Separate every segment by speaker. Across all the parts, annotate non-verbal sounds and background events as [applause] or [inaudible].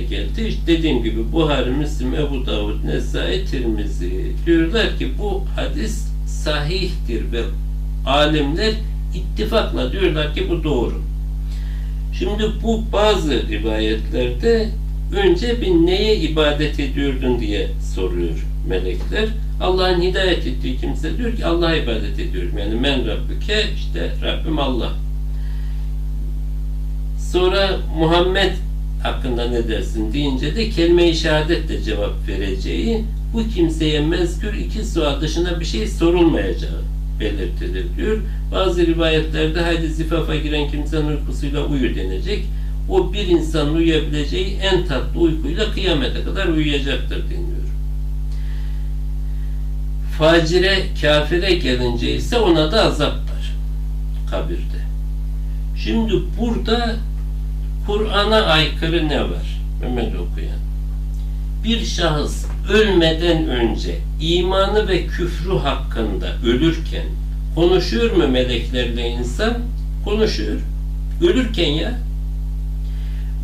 Speaker 1: geldi. İşte dediğim gibi Buhari, Müslim, Ebu Davud, Nesai, Tirmizi diyorlar ki bu hadis sahihtir ve alimler ittifakla diyorlar ki bu doğru. Şimdi bu bazı rivayetlerde önce bir neye ibadet ediyordun diye soruyor melekler. Allah'ın hidayet ettiği kimse diyor ki Allah'a ibadet ediyorum. Yani men Rabbüke işte Rabbim Allah. Sonra Muhammed hakkında ne dersin deyince de kelime-i şehadetle cevap vereceği bu kimseye mezkür iki sual dışında bir şey sorulmayacağı belirtilir diyor. Bazı rivayetlerde haydi zifafa giren kimsenin uykusuyla uyu denecek. O bir insanın uyuyabileceği en tatlı uykuyla kıyamete kadar uyuyacaktır deniyor. Facire, kafire gelince ise ona da azap var kabirde. Şimdi burada Kur'an'a aykırı ne var? Mehmet okuyan. Bir şahıs ölmeden önce imanı ve küfrü hakkında ölürken konuşuyor mu meleklerle insan? Konuşuyor. Ölürken ya.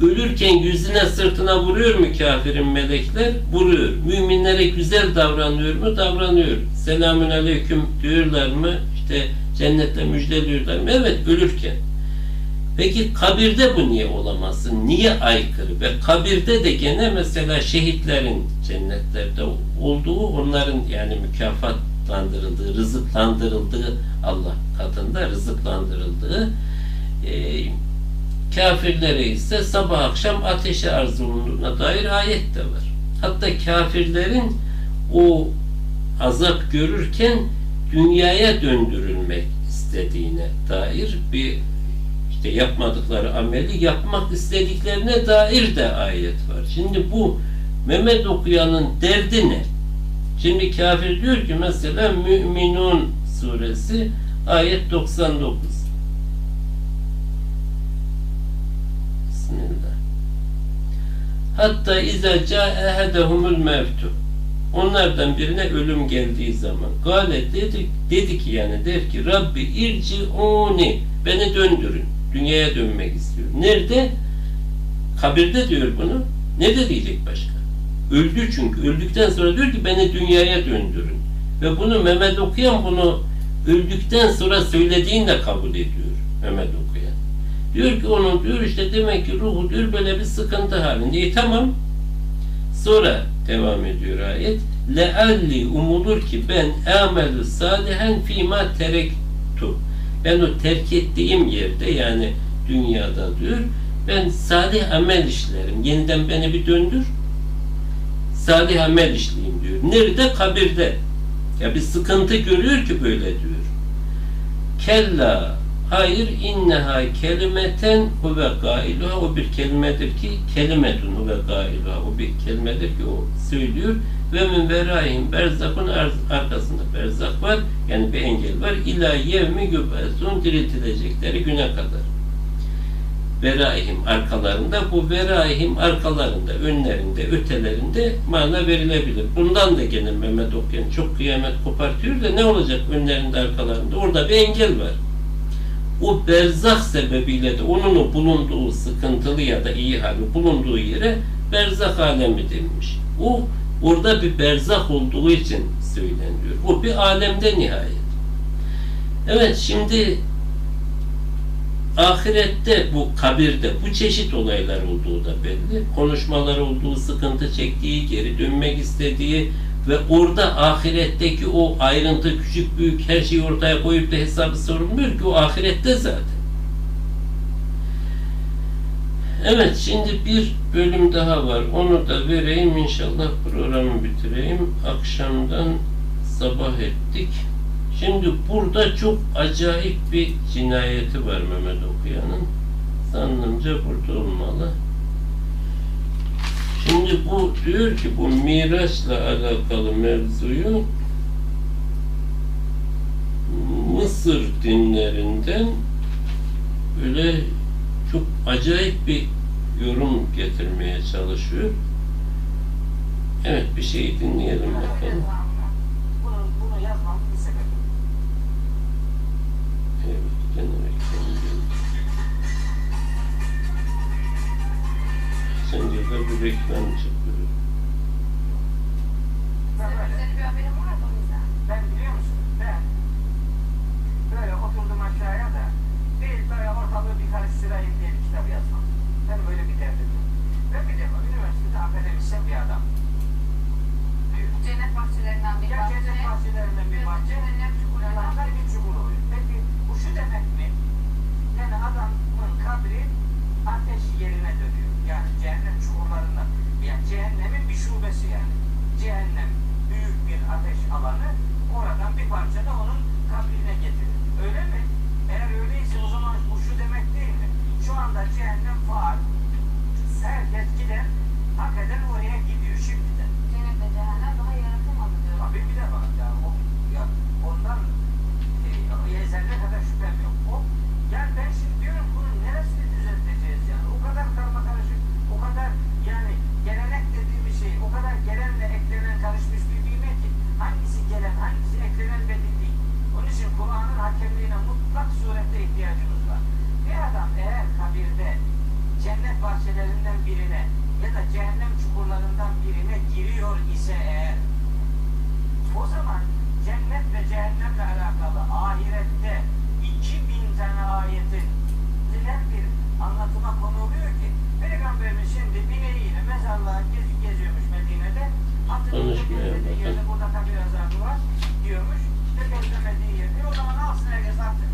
Speaker 1: Ölürken yüzüne sırtına vuruyor mu kafirin melekler? Vuruyor. Müminlere güzel davranıyor mu? Davranıyor. Selamün aleyküm diyorlar mı? İşte cennette müjdeliyorlar mı? Evet ölürken. Peki kabirde bu niye olamazsın? Niye aykırı? Ve kabirde de gene mesela şehitlerin cennetlerde olduğu, onların yani mükafatlandırıldığı, rızıklandırıldığı Allah katında rızıklandırıldığı e, kafirlere ise sabah akşam ateşe arzulunduğuna dair ayet de var. Hatta kafirlerin o azap görürken dünyaya döndürülmek istediğine dair bir işte yapmadıkları ameli yapmak istediklerine dair de ayet var. Şimdi bu Mehmet okuyanın derdi ne? Şimdi kafir diyor ki mesela Müminun suresi ayet 99. Bismillah. Hatta iza ca ehedehumul mevtu. Onlardan birine ölüm geldiği zaman gale dedi, dedi ki yani der ki Rabbi irci oni beni döndürün. Dünyaya dönmek istiyor. Nerede? Kabirde diyor bunu. Ne de diyecek başka? Öldü çünkü. Öldükten sonra diyor ki beni dünyaya döndürün. Ve bunu Mehmet okuyan bunu öldükten sonra söylediğini de kabul ediyor. Mehmet okuyan. Diyor ki onun diyor işte demek ki ruhu diyor böyle bir sıkıntı halinde. E tamam. Sonra devam ediyor ayet. Lealli umulur ki ben amelü salihen fîmâ terektu. Ben o terk ettiğim yerde yani dünyada diyor ben salih amel işlerim. Yeniden beni bir döndür. Salih amel işleyeyim diyor. Nerede? Kabirde. Ya bir sıkıntı görüyor ki böyle diyor. Kella hayır inneha kelimeten huve gailuha o bir kelimedir ki kelimetun huve gailuha o bir kelimedir ki o söylüyor ve min verayim berzakun arkasında berzak var. Yani bir engel var. İla yevmi gübesun diriltilecekleri güne kadar. Veraihim arkalarında. Bu veraihim arkalarında önlerinde ötelerinde mana verilebilir. Bundan da gene Mehmet Okuyan çok kıyamet kopartıyor da ne olacak önlerinde arkalarında? Orada bir engel var. O berzak sebebiyle de onun o bulunduğu sıkıntılı ya da iyi hali bulunduğu yere berzak alemi denmiş. O orada bir berzak olduğu için söyleniyor. O bir alemde nihayet. Evet şimdi ahirette bu kabirde bu çeşit olaylar olduğu da belli. Konuşmalar olduğu, sıkıntı çektiği, geri dönmek istediği ve orada ahiretteki o ayrıntı küçük büyük her şeyi ortaya koyup da hesabı sorulmuyor ki o ahirette zaten. Evet şimdi bir bölüm daha var. Onu da vereyim inşallah programı bitireyim. Akşamdan sabah ettik. Şimdi burada çok acayip bir cinayeti var Mehmet Okuyan'ın. Zannımca burada olmalı. Şimdi bu diyor ki bu miraçla alakalı mevzuyu Mısır dinlerinden böyle çok acayip bir yorum getirmeye çalışıyor. Evet bir şey dinleyelim bakalım.
Speaker 2: Bunu, bunu bir sebebi.
Speaker 1: Evet, gene. Geçen yılda bir reklam
Speaker 2: böyle.
Speaker 3: Senin bir haberin var da o yüzden.
Speaker 2: Ben biliyor musun? Ben böyle oturdum aşağıya da bir böyle ortalığı bir karıştırayım diye bir kitap yazmam. Benim öyle bir derdim. Ben bir defa üniversitede akademisyen bir adam.
Speaker 3: Cennet bahçelerinden bir bahçe.
Speaker 2: cennet bahçelerinden bir bahçe.
Speaker 3: Cennet çukurlarından
Speaker 2: bir çukur oluyor. Peki bu şu demek mi? Yani adamın kabri ateş yerine dönüyor. Yani cehennem çukurlarından. Yani cehennemin bir şubesi yani. Cehennem büyük bir ateş alanı. Oradan bir parça da onun kabrine getirir. Öyle mi? Eğer öyleyse o zaman bu şu demek değil mi? Şu anda cehennem faal. Herkes giden, hak eden oraya gidiyor şimdiden.
Speaker 3: Cennet ve cehennem daha yaratılmadı diyor.
Speaker 2: Tabii bir de var ya, o, ya ondan e, ezelde kadar şüphem yok. O, yani ben şimdi diyorum bunun neresini düzelteceğiz yani? O kadar karma karışık, o kadar yani gelenek dediğimiz şey, o kadar gelenle eklenen karışmış bir bilmek ki hangisi gelen, hangisi eklenen belli değil. Onun için Kur'an'ın hakemliğine mutlak surette ihtiyacımız var. Bir adam eğer kabirde cennet bahçelerinden birine ya da cehennem çukurlarından birine giriyor ise eğer o zaman cennet ve cehennemle alakalı ahirette 2000 tane ayetin dilen bir anlatıma konu oluyor ki Peygamberimiz şimdi bineğiyle mezarlığa gezip geziyormuş Medine'de. Yerde burada kabir azabı var diyormuş. Ve gezmediği yerde o zaman alsın herkes artık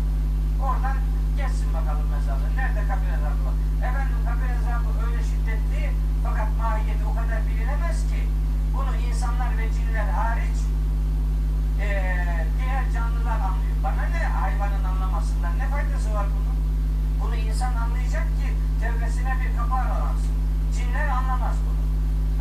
Speaker 2: oradan geçsin bakalım mezarlığı. Nerede kabir azabı? Efendim kabir azabı öyle şiddetli fakat mahiyeti o kadar bilinemez ki bunu insanlar ve cinler hariç eee, diğer canlılar anlıyor. Bana ne hayvanın anlamasından ne faydası var bunun? Bunu insan anlayacak ki tevbesine bir kapı aralansın. Cinler anlamaz bunu.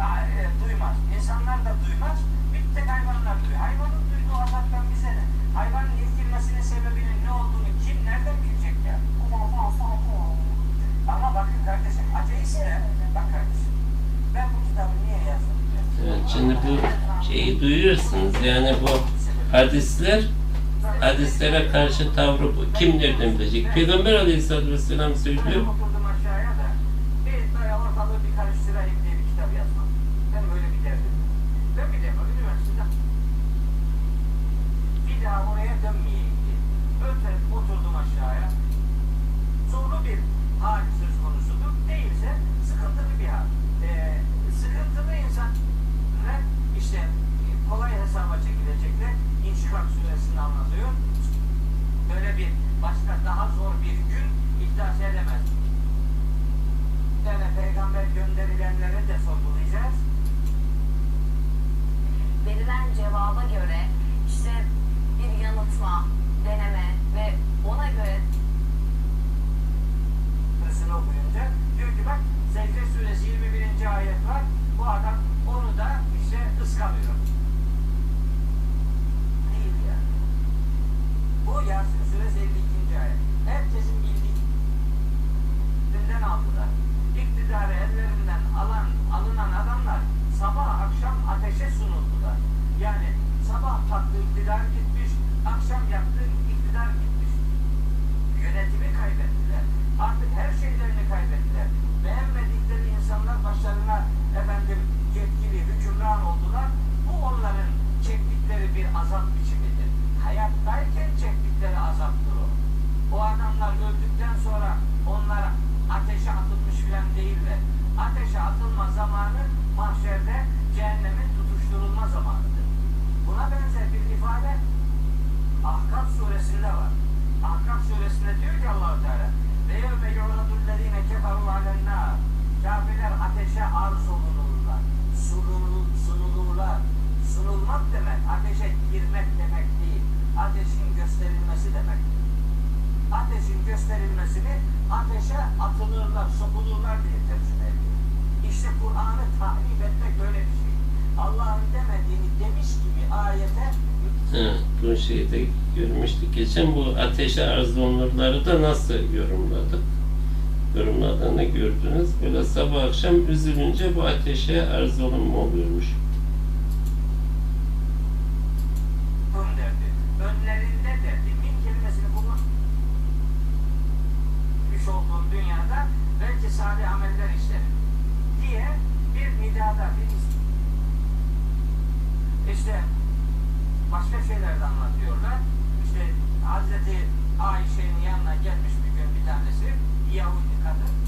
Speaker 2: E, duymaz. İnsanlar da duymaz. Bir tek hayvanlar duyuyor. Hayvanın azaptan bize ne? Hayvanın irkilmesinin sebebinin ne olduğunu kim nereden bilecek ya? Ama bakın kardeşim ateist de bak kardeşim ben bu kitabı niye yazdım?
Speaker 1: Evet, şimdi bu şeyi duyuyorsunuz yani bu hadisler hadislere karşı tavrı bu. Kim nereden bilecek? Peygamber Aleyhisselatü Vesselam söylüyor.
Speaker 2: oturdum aşağıya da bir böyle ortalığı bir karıştırayım diye bir kitap yazmam. Benim öyle bir derdim. yok. Ben bir defa üniversitede bir daha oraya dönmeyeyim diye. Öte oturdum aşağıya. Zorlu bir hal söz konusudur. Değilse sıkıntılı bir hal. Ee, sıkıntılı insan ve işte kolay hesaba çekilecekler. İnşikak suresini anlatıyor. Böyle bir başka daha zor bir gün iddia edemez. Yani peygamber gönderilenleri de sorgulayacağız.
Speaker 3: Verilen cevaba göre işte bir yanıltma, deneme ve ona göre
Speaker 2: Suresini okuyunca diyor ki bak Secde suresi 21. ayet var. Bu adam onu da işte ıskalıyor. Değil yani. Bu Yasin suresi 52. ayet. Herkesin bildiği elinden aldılar. İktidarı ellerinden alan, alınan adamlar sabah akşam ateşe sunuldular. Yani sabah taktı iktidar gitmiş, akşam yaktı iktidar gitmiş. Yönetimi kaybettiler. Artık şeylerini kaybettiler. Beğenmedikleri insanlar başlarına efendim yetkili, hükümran oldular. Bu onların çektikleri bir azap biçimidir. Hayattayken çektikleri azaptır o. O adamlar öldükten sonra onlar ateşe atılmış filan değiller. Ateşe atılma zamanı mahşerde cehennemin tutuşturulma zamanıdır. Buna benzer bir ifade Ahkaf suresinde var. Ahkaf suresinde diyor ki allah Teala ve yevme yu'radullezine keferu alennâr Kafirler ateşe arz olunurlar. Sunulur, sunulurlar. Sunulmak demek ateşe girmek demek değil. Ateşin gösterilmesi demek. Ateşin gösterilmesini ateşe atılırlar, sokulurlar diye tercüme ediyor. İşte Kur'an'ı tahrip etmek böyle bir şey. Allah'ın demediğini demiş gibi ayete
Speaker 1: Evet, bu şeyde görmüştük. Geçen bu ateşe arz olunurları da nasıl yorumladık? Yorumladığını gördünüz. Böyle sabah akşam üzülünce bu ateşe arz olunma oluyormuş.
Speaker 2: Önlerinde derdi. Min kelimesini kullan. olduğum dünyada belki salih ameller işlerim. diye bir nidada bir işte başka şeyler de anlatıyorlar. İşte Hazreti Ayşe'nin yanına gelmiş bir gün bir tanesi Yahudi kadın.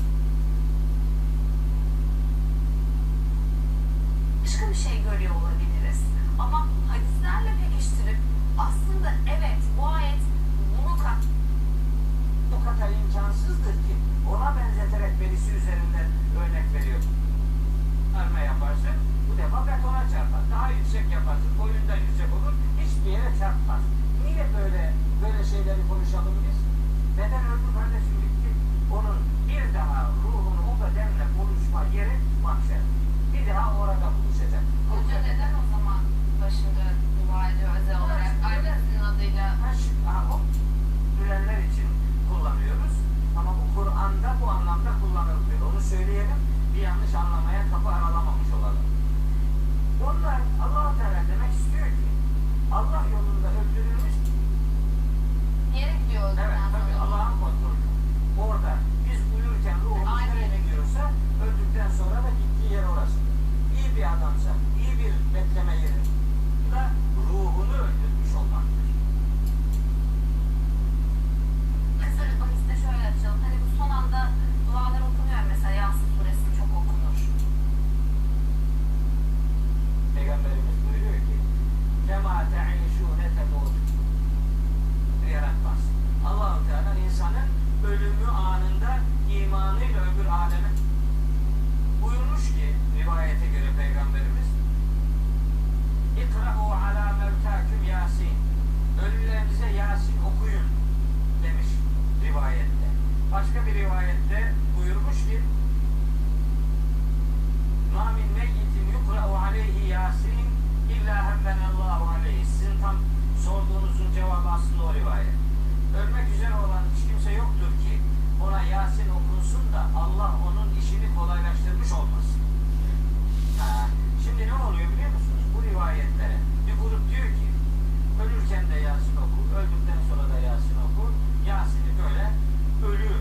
Speaker 3: başka bir şey görüyor olabiliriz. Ama hadislerle pekiştirip aslında evet bu ayet bunu kat
Speaker 2: Bu kadar imkansızdır ki ona benzeterek birisi üzerinden örnek veriyor. Arma yaparsın, bu defa betona çarpar. Daha yüksek yaparsın, boyunda yüksek olur, hiçbir yere çarpmaz. Niye böyle böyle şeyleri konuşalım biz? Beden öldü kardeşim gitti. Onun bir daha ruhunu o bedenle buluşma yeri mahşer. Bir daha orada buluşacak.
Speaker 3: Hoca neden o zaman başında dua ediyor özel olarak annesinin adıyla
Speaker 2: Ha, şimdi, ha, o ölenler için kullanıyoruz. Ama bu Kur'an'da bu anlamda kullanılmıyor. Onu söyleyelim. Bir yanlış anlamaya kapı aralamamış olalım. Onlar allah Teala demek istiyor ki Allah yolunda öldürülmüş
Speaker 3: yere gidiyor o
Speaker 2: Evet
Speaker 3: zaman.
Speaker 2: tabii Allah'ın kontrolü. Orada biz uyurken ruhumuz
Speaker 3: Aynen.
Speaker 2: nereye gidiyorsa öldükten sonra da gittiği yer orası. İyi bir adamsa, iyi bir bekleme yeri da ruhunu öldürmüş olmaktır.
Speaker 3: Mesela bahiste şöyle açalım. Hani bu son anda dualar okunuyor mesela Yasin suresi çok okunur.
Speaker 2: Peygamberimiz buyuruyor ki Kema te'işûne temût Yaratmaz. allah Teala insanın ölümü anında imanıyla öbür aleme buyurmuş ki rivayete göre Peygamberimiz İkra'u ala mevtâküm Yasin Ölülerinize Yasin okuyun demiş rivayette. Başka bir rivayette buyurmuş ki Ma min meyyitin yukra'u aleyhi yasin illa hemmenallahu aleyhi. Sizin tam sorduğunuzun cevabı aslında o rivayet. Ölmek üzere olan hiç kimse yoktur ki ona Yasin okunsun da Allah onun işini kolaylaştırmış olmasın. Ha, şimdi ne oluyor biliyor musunuz? Bu rivayetlere bir grup diyor ki ölürken de Yasin oku, öldükten sonra da Yasin oku. Yasin'i böyle ölü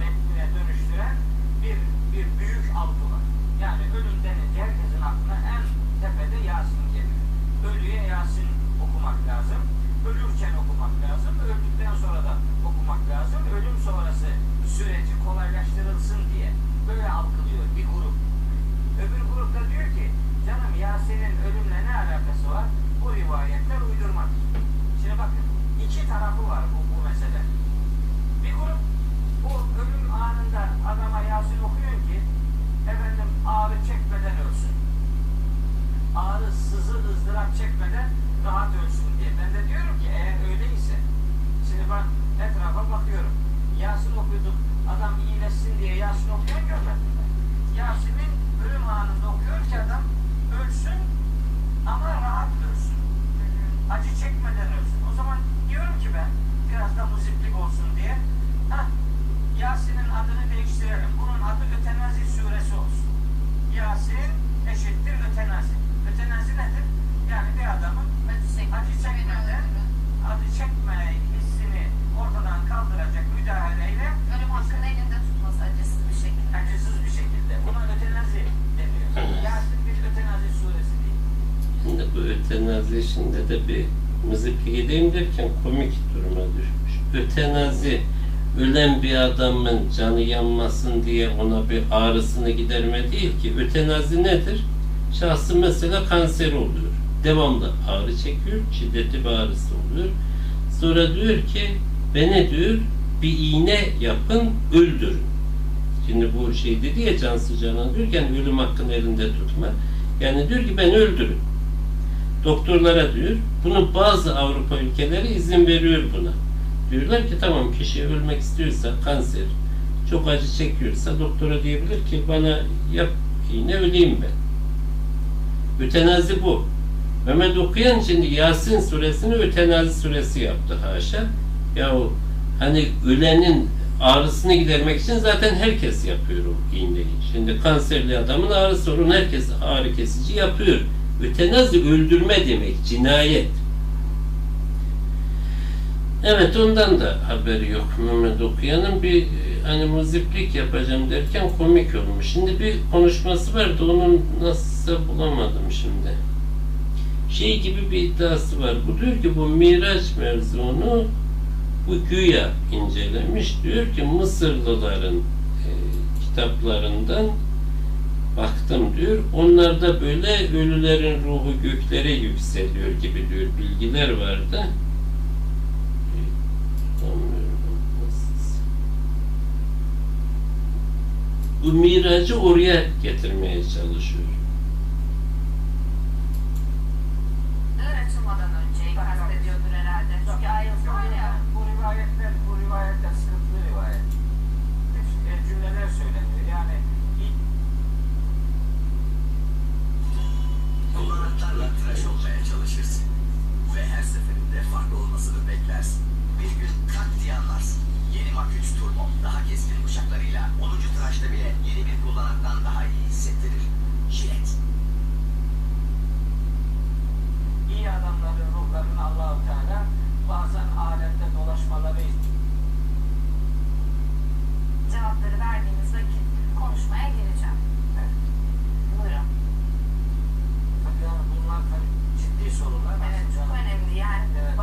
Speaker 2: metnine dönüştüren bir bir büyük algı var. Yani ölüm denince herkesin aklına en tepede Yasin geliyor. Ölüye Yasin okumak lazım. Ölürken okumak lazım. Öldükten sonra da okumak lazım. Ölüm sonrası süreci kolaylaştırılsın diye böyle algılıyor bir grup. Öbür grupta diyor ki canım Yasin'in ölümle ne alakası var? Bu rivayetler uydurmadır. Şimdi bakın iki tarafı var bu, bu mesele. Bir grup bu ölüm anında adama Yasin okuyor ki efendim ağrı çekmeden ölsün. Ağrı, sızı, ızdırap çekmeden rahat ölsün diye. Ben de diyorum ki eğer öyleyse şimdi ben etrafa bakıyorum. Yasin okuduk. Adam iyileşsin diye Yasin okuyan görmedim. Yasin'in ölüm anında okuyor ki adam ölsün ama rahat ölsün. Acı çekmeden ölsün. O zaman diyorum ki ben biraz da muziplik olsun diye hah, Yasin'in adını değiştirelim. Bunun adı Ötenazi suresi olsun. Yasin eşittir ötenazi. Ötenazi nedir? Yani bir adamın acı çekmeden acı çekme hissini ortadan kaldıracak müdahaleyle
Speaker 3: Ölüm hakkında elinde tutması acısız bir şekilde.
Speaker 2: acısız bir şekilde. Buna ötenazi deniyor. [clears throat] Yasin bir ötenazi suresi değil.
Speaker 1: Şimdi bu ötenazi işinde de bir mızıklı gideyim derken komik duruma düşmüş. Ötenazi ölen bir adamın canı yanmasın diye ona bir ağrısını giderme değil ki. Ötenazi nedir? Şahsı mesela kanser oluyor. Devamlı ağrı çekiyor, şiddetli bir ağrısı oluyor. Sonra diyor ki beni diyor bir iğne yapın öldürün. Şimdi bu şey dedi ya Cansu Canan diyor ki yani ölüm hakkını elinde tutma. Yani diyor ki beni öldürün. Doktorlara diyor. Bunu bazı Avrupa ülkeleri izin veriyor buna. Diyorlar ki tamam kişi ölmek istiyorsa kanser, çok acı çekiyorsa doktora diyebilir ki bana yap iğne öleyim ben. Ötenazi bu. Mehmet okuyan şimdi Yasin suresini ötenazi suresi yaptı haşa. Yahu hani ölenin ağrısını gidermek için zaten herkes yapıyor o iğneyi. Şimdi kanserli adamın ağrısı sorun herkes ağrı kesici yapıyor. Ötenazi öldürme demek, cinayet. Evet ondan da haberi yok Mehmet Okuyan'ın bir e, hani muziplik yapacağım derken komik olmuş. Şimdi bir konuşması vardı onun nasılsa bulamadım şimdi. Şey gibi bir iddiası var. Bu diyor ki bu Miraç mevzunu bu güya incelemiş. Diyor ki Mısırlıların e, kitaplarından baktım diyor. Onlarda böyle ölülerin ruhu göklere yükseliyor gibi diyor bilgiler vardı. Bulamıyorum. Nasıl? Bu miracı oraya getirmeye çalışıyor.
Speaker 3: Açılmadan önce kastediyordur herhalde. Çünkü var ya.
Speaker 2: Bu rivayetler, bu rivayetler sıkıntılı rivayet. Hep e, cümleler söyleniyor. Yani ilk
Speaker 4: tıraş olmaya çalışırsın. Ve her seferinde farklı olmasını beklersin. Bir gün kalk diye anlarsın. Yeni Mach 3 Turbo daha keskin bıçaklarıyla 10. tıraşta bile yeni bir kullanaktan daha iyi hissettirir. Jilet.
Speaker 2: iyi adamların ruhlarını Allahu Teala bazen alemde dolaşmalarıyız.
Speaker 3: Cevapları verdiğiniz vakit konuşmaya gireceğim. Evet. Buyurun.
Speaker 2: Tabii yani bunlar tabii ciddi sorular. Evet, çok
Speaker 3: önemli yani. Evet.